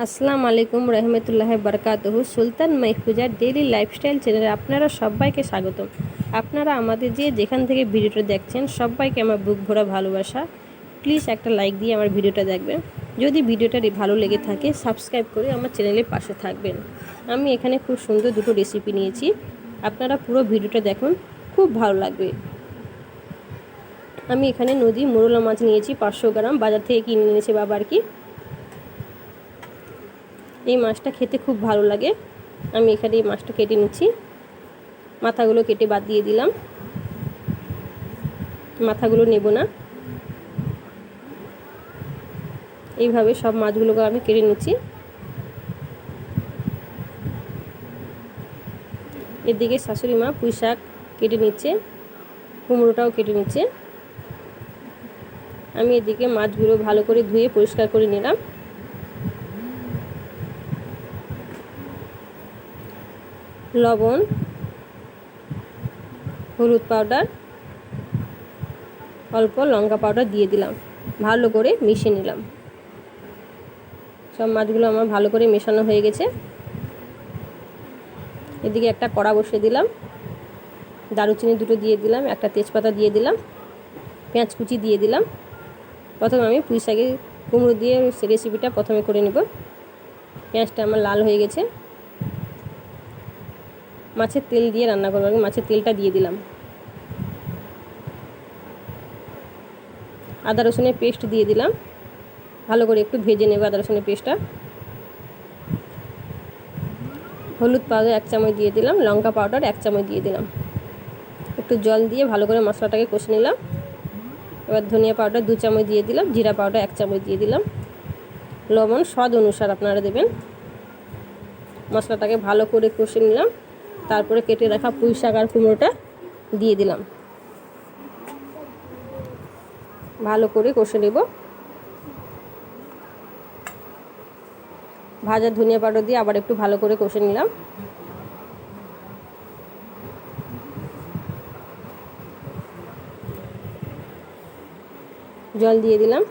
আসসালামু আলাইকুম রহমতুল্লাহ বরকাতহু। সুলতান মাইফুজার daily lifestyle চ্যানেলে আপনারা সবাইকে স্বাগতম। আপনারা আমাদের যে যেখান থেকে ভিডিওটা দেখছেন, সবাইকে আমার বুক ভরা ভালোবাসা। প্লিজ একটা লাইক দিয়ে আমার ভিডিওটা দেখবেন। যদি ভিডিওটা ভালো লেগে থাকে সাবস্ক্রাইব করে আমার চ্যানেলের পাশে থাকবেন। আমি এখানে খুব সুন্দর দুটো রেসিপি নিয়েছি। আপনারা পুরো ভিডিওটা দেখুন, খুব ভালো লাগবে। আমি এখানে নদী মোরলা মাছ নিয়েছি, পাঁচশো গ্রাম। বাজার থেকে কিনে নিয়েছে বাবা আর কি। এই মাছটা খেতে খুব ভালো লাগে। আমি এখানে এই মাছটা কেটে নিচ্ছি। মাথাগুলো কেটে বাদ দিয়ে দিলাম। মাথাগুলো নেব না। এইভাবে সব মাছগুলোকে আমি কেটে নিচ্ছি। এদিকে শাশুড়ি মা পুঁই শাক কেটে নিচ্ছে। কুমড়োটাও কেটে নিচ্ছে। আমি এদিকে মাছগুলো ভালো করে ধুয়ে পরিষ্কার করে নিলাম। লবণ, হলুদ পাউডার, অল্প লঙ্কা পাউডার দিয়ে দিলাম। ভালো করে মিশিয়ে নিলাম। সব মাছগুলো আমার ভালো করে মেশানো হয়ে গেছে। এদিকে একটা কড়া বসিয়ে দিলাম। দারুচিনি দুটো দিয়ে দিলাম, একটা তেজপাতা দিয়ে দিলাম, পেঁয়াজ কুচি দিয়ে দিলাম। প্রথমে আমি পুঁই শাকের কুমড়ো দিয়ে রেসিপিটা প্রথমে করে নেব। পেঁয়াজটা আমার লাল হয়ে গেছে। মাছের তেল দিয়ে রান্না করব। আমি মাছের তেলটা দিয়ে দিলাম। আদা রসুনের পেস্ট দিয়ে দিলাম। ভালো করে একটু ভেজে নেব আদা রসুনের পেস্টটা। হলুদ পাউডার এক চামচ দিয়ে দিলাম, লঙ্কা পাউডার এক চামচ দিয়ে দিলাম। একটু জল দিয়ে ভালো করে মশলাটাকে কষে নিলাম। এবার ধনিয়া পাউডার দু চামচ দিয়ে দিলাম, জিরা পাউডার এক চামচ দিয়ে দিলাম। লবণ স্বাদ অনুসার আপনারা দেবেন। মশলাটাকে ভালো করে কষে নিলাম। তারপরে কেটে রাখা পুঁই শাক আর কুমড়োটা দিয়ে দিলাম। ভালো করে কষে নেব। ভাজা ধনিয়া পাউডার দিয়ে আবার একটু ভালো করে কষে নিলাম। জল দিয়ে দিলাম।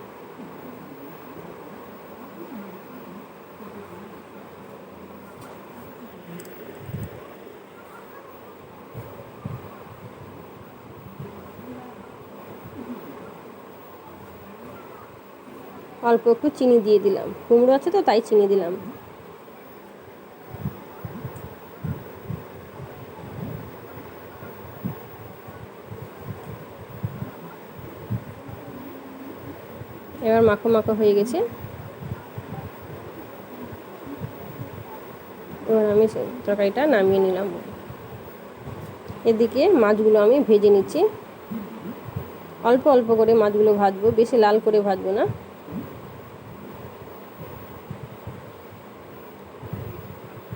অল্প একটু চিনি দিয়ে দিলাম। কুমড়ো আছে তো, তাই চিনি দিলাম। এবার মাখো মাখো হয়ে গেছে। এবার আমি তরকারিটা নামিয়ে নিলাম। এদিকে মাছগুলো আমি ভেজে নিচ্ছি। অল্প অল্প করে মাছগুলো ভাজবো, বেশি লাল করে ভাজবো না।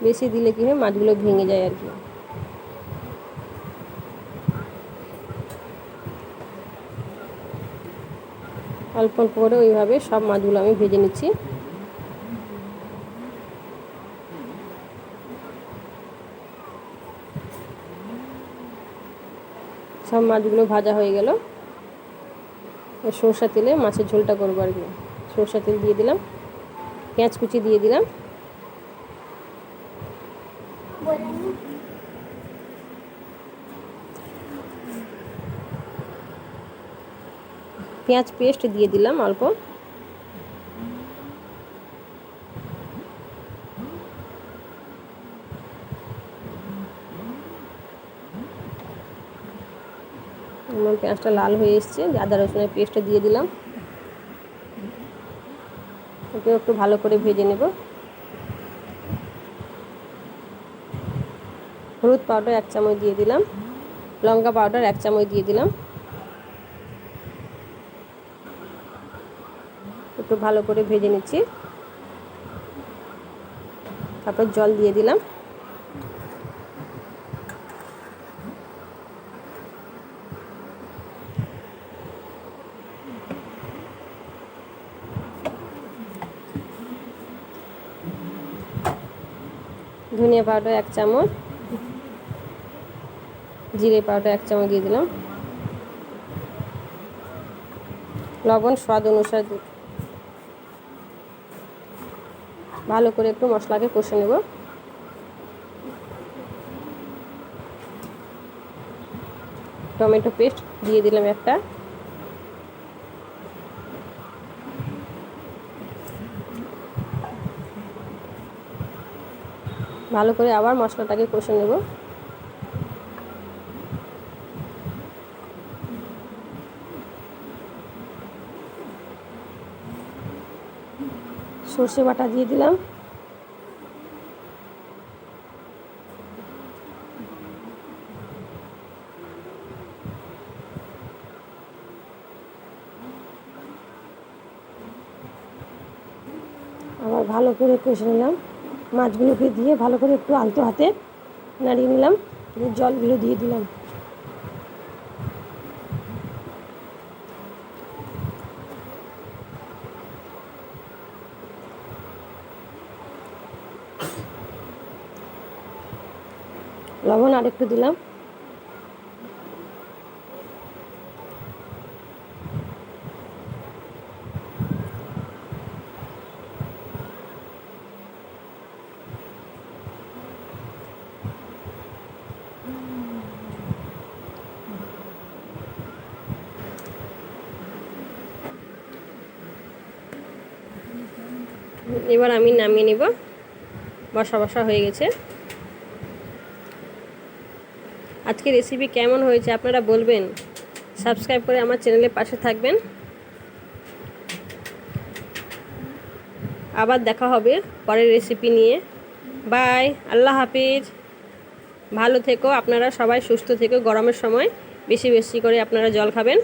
বেশি দিলে কী হয় মাছগুলো ভেঙে যায় আর কি। অল্প অল্প করে ওইভাবে সব মাছগুলো আমি ভেজে নিচ্ছি। সব মাছগুলো ভাজা হয়ে গেল। সরষা তেলে মাছের ঝোলটা করব আর কি। সরষা তেল দিয়ে দিলাম, পেঁয়াজ কুচি দিয়ে দিলাম। পেঁয়াজ পেস্ট দিয়ে দিলাম অল্প। আমার পেঁয়াজটা লাল হয়ে এসছে আদা রসুনের পেস্টটা দিয়ে দিলাম। ওকে একটু ভালো করে ভেজে নেব। হলুদ পাউডার এক চামচ দিয়ে দিলাম, লঙ্কা পাউডার এক চামচ দিয়ে দিলাম। একটু ভালো করে ভেজে নিচ্ছি। তারপর জল দিয়ে দিলাম। ধনিয়া পাউডার এক চামচ। জিরে পাউডার এক চামচ দিয়ে দিলাম। লবণ স্বাদ অনুসারে ভালো করে একটু মশলাকে কষে নেব। টমেটো পেস্ট দিয়ে দিলাম একটা। ভালো করে আবার মশলাটাকে কষে নেব। সর্ষে বাটা দিয়ে দিলাম। আবার ভালো করে কষে নিলাম। মাছগুলোকে দিয়ে ভালো করে একটু আলতো হাতে নাড়িয়ে নিলাম। জলগুলো দিয়ে দিলাম। লবণ আরেকটু দিলাম। এবার আমি নামিয়ে নিব। বসা বসা হয়ে গেছে। আজকে রেসিপি কেমন হয়েছে আপনারা বলবেন। সাবস্ক্রাইব করে আমার চ্যানেলের পাশে থাকবেন। আবার দেখা হবে পরের রেসিপি নিয়ে। বাই আল্লাহ হাফিজ। ভালো থেকো, আপনারা সবাই সুস্থ থেকো, গরমের সময়। বেশি বেশি করে আপনারা জল খাবেন।